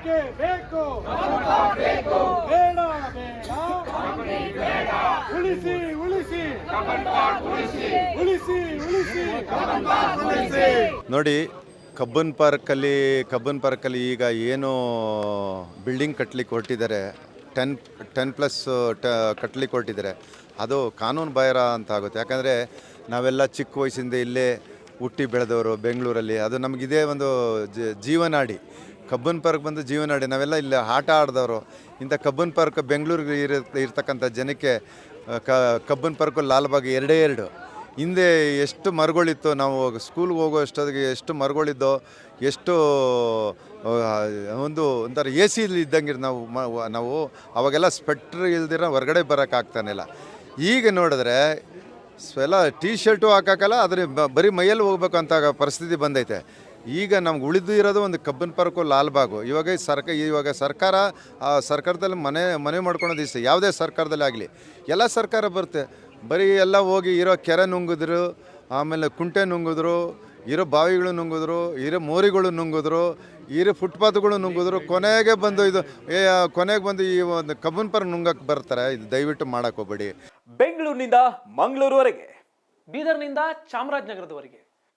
ಯಾಕೆ ಬೇಕು. ಬೇಡ ಬೇಡ ಉಳಿಸಿ ಉಳಿಸಿ. ಉಳಿಸಿ ಉಳಿಸಿ. ನೋಡಿ, ಕಬ್ಬನ್ ಪಾರ್ಕಲ್ಲಿ ಕಬ್ಬನ್ ಪಾರ್ಕಲ್ಲಿ ಈಗ ಏನು ಬಿಲ್ಡಿಂಗ್ ಕಟ್ಲಿಕ್ಕೆ ಹೊರಟಿದ್ದಾರೆ. ಟೆನ್ ಟೆನ್ ಪ್ಲಸ್, ಟ ಕಟ್ಟಲಿಕ್ಕೆ ಹೊರಟಿದ್ದಾರೆ. ಅದು ಕಾನೂನು ಬಾಹಿರ ಅಂತ ಆಗುತ್ತೆ. ಯಾಕಂದರೆ ನಾವೆಲ್ಲ ಚಿಕ್ಕ ವಯಸ್ಸಿಂದ ಇಲ್ಲೇ ಹುಟ್ಟಿ ಬೆಳೆದವರು ಬೆಂಗಳೂರಲ್ಲಿ. ಅದು ನಮಗಿದೇ ಒಂದು ಜೀವನಾಡಿ. ಕಬ್ಬನ್ ಪಾರ್ಕ್ ಬಂದು ಜೀವನಾಡಿ, ನಾವೆಲ್ಲ ಇಲ್ಲಿ ಆಟ ಆಡಿದವರು. ಇಂಥ ಕಬ್ಬನ್ ಪಾರ್ಕ್ ಬೆಂಗಳೂರಿಗೆ ಇರ, ಇರ್ತಕ್ಕಂಥ ಜನಕ್ಕೆ ಕ, ಕಬ್ಬನ್ ಪಾರ್ಕ್ ಲಾಲ್ಬಾಗ್ ಎರಡೇ ಎರಡು. ಹಿಂದೆ ಎಷ್ಟು ಮರಗಳಿತ್ತು, ನಾವು ಸ್ಕೂಲ್ಗೆ ಹೋಗೋ ಅಷ್ಟೊತ್ತಿಗೆ ಎಷ್ಟು ಮರಗಳಿದ್ದೋ, ಎಷ್ಟು ಒಂದು ಒಂಥರ ಎ ಸಿ ಇದ್ದಂಗೆ ನಾವು, ಮ- ನಾವು ಅವಾಗೆಲ್ಲ ಸ್ವೆಟ್ರ್ ಇಲ್ದಿರ ಹೊರಗಡೆ ಬರೋಕ್ಕಾಗ್ತಾನಿಲ್ಲ ಈಗ ನೋಡಿದ್ರೆ ಸ್ವೆಲ್ಲ ಟೀ ಶರ್ಟು ಹಾಕೋಕ್ಕಲ್ಲ ಅದ್ರ ಬರೀ ಮೈಯಲ್ಲಿ ಹೋಗ್ಬೇಕು ಅಂತ ಪರಿಸ್ಥಿತಿ ಬಂದೈತೆ. ಈಗ ನಮ್ಗೆ ಉಳಿದು ಇರೋದು ಒಂದು ಕಬ್ಬನ್ ಪಾರ್ಕು ಲಾಲ್ಬಾಗು ಇವಾಗ ಸರ್ಕ, ಇವಾಗ ಸರ್ಕಾರ ಸರ್ಕಾರದಲ್ಲಿ ಮನೆ ಮನೆ ಮಾಡ್ಕೊಳೋದು ಇಷ್ಟ. ಯಾವುದೇ ಸರ್ಕಾರದಲ್ಲಿ ಆಗಲಿ. ಎಲ್ಲ ಸರ್ಕಾರ ಬರುತ್ತೆ. ಬರೀ ಎಲ್ಲ ಹೋಗಿ ಇರೋ ಕೆರೆ ನುಂಗಿದ್ರು, ಆಮೇಲೆ ಕುಂಟೆ ನುಂಗಿದ್ರು, ಇರೋ ಬಾವಿಗಳು ನುಂಗಿದ್ರು, ಇರೋ ಮೋರಿಗಳು ನುಂಗಿದ್ರು, ಇರೋ ಫುಟ್ಪಾತ್ಗಳು ನುಂಗಿದ್ರು, ಕೊನೆಗೆ ಬಂದು ಇದು ಕೊನೆಗೆ ಬಂದು ಈ ಒಂದು ಕಬ್ಬನ್ ಪಾರ್ಕ್ ನುಂಗಕ್ಕೆ ಬರ್ತಾರೆ. ಇದು ದಯವಿಟ್ಟು ಮಾಡಕ್ಕೆ ಹೋಗ್ಬೇಡಿ. ಬೆಂಗಳೂರಿನಿಂದ ಮಂಗಳೂರುವರೆಗೆ. ಬೀದರ್ನಿಂದ ಚಾಮರಾಜನಗರದವರೆಗೆ.